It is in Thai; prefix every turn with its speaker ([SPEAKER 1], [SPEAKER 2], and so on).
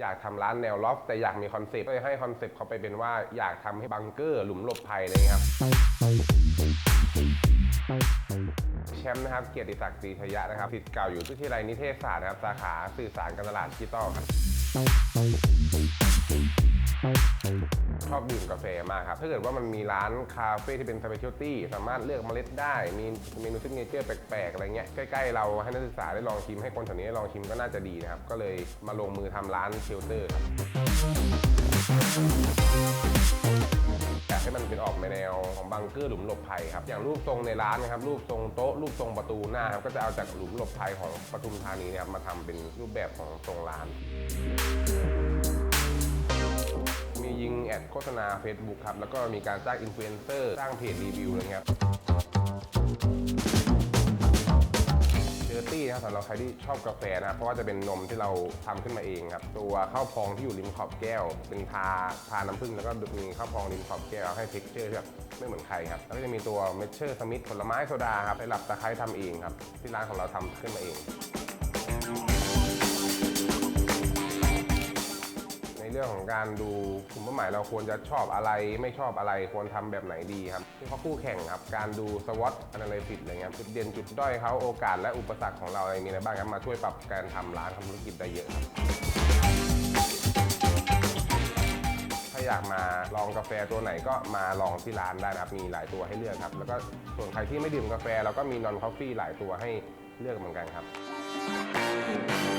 [SPEAKER 1] อยากทำร้านแนวล็อฟแต่อยากมีคอนเซ็ปต์ก็เลยให้คอนเซ็ปต์เขาไปเป็นว่าอยากทำให้บังเกอร์หลุมหลบภัยอะไรเลยครับแชมป์นะครับเกียรติศักดิ์ศรีชยะนะครับสิทธิ์เก่าอยู่ที่ที่ไรนิเทศศาสตร์นะครับสาขาสื่อสารการตลาดดิจิตอลครับ ชอบดื่มกาแฟมากครับ ถ้าเกิดว่ามันมีร้านคาเฟ่ที่เป็นสเปเชียลตี้สามารถเลือกเมล็ดได้ มีเมนูซิกเนเจอร์แปลกๆ อะไรเงี้ย ใกล้ๆ เราให้นักศึกษาได้ลองชิมให้คนแถวนี้ได้ลองชิมก็น่าจะดีนะครับ ก็เลยมาลงมือทำร้านเชลเตอร์ครับอยากให้มันเป็นออกในแนวของบังเกอร์หลุมหลบภัยครับ อย่างรูปทรงในร้านนะครับ รูปทรงโต๊ะ รูปทรงประตูหน้าครับ ก็จะเอาจากหลุมหลบภัยของปทุมธานีเนะครับมาทำเป็นรูปแบบของทรงร้าน แอดโฆษณา Facebook ครับ แล้วก็มีการจ้างอินฟลูเอนเซอร์สร้างเพจรีวิวอะไรเงี้ยครับเจอร์ตี้นะครับสำหรับใครที่ชอบกาแฟนะครับเพราะว่าจะเป็นนมที่เราทำขึ้นมาเองครับ ตัวข้าวพองที่อยู่ริมขอบแก้ว เป็นทาทาน้ำผึ้งแล้วก็มีข้าวพองริมขอบแก้วให้เท็กเจอร์ที่แบบไม่เหมือนใครครับ แล้วก็จะมีตัวเมชเชอร์สมิธผลไม้โซดาครับไปหลับตะไคร้ทำเองครับ ที่ร้านของเราทำขึ้นมาเอง รื่องของการดูกลุ่มเป้าหมายเราควรจะชอบอะไรไม่ชอบอะไรควรทำแบบไหนดีครับที่เขาคู่แข่งครับ การดู SWOT analysis อะไรเงี้ยจุดเด่นจุดด้อยเขาโอกาสและอุปสรรคของเราอะไรมีอะไรบ้างครับมาช่วยปรับการทำร้านทำธุรกิจได้เยอะครับถ้าอยากมาลองกาแฟตัวไหนก็มาลองที่ร้านได้นะครับมีหลายตัวให้เลือกครับ แล้วก็ส่วนใครที่ไม่ดื่มกาแฟเราก็มีนอนคอฟฟี่หลายตัวให้เลือกเหมือนกันครับ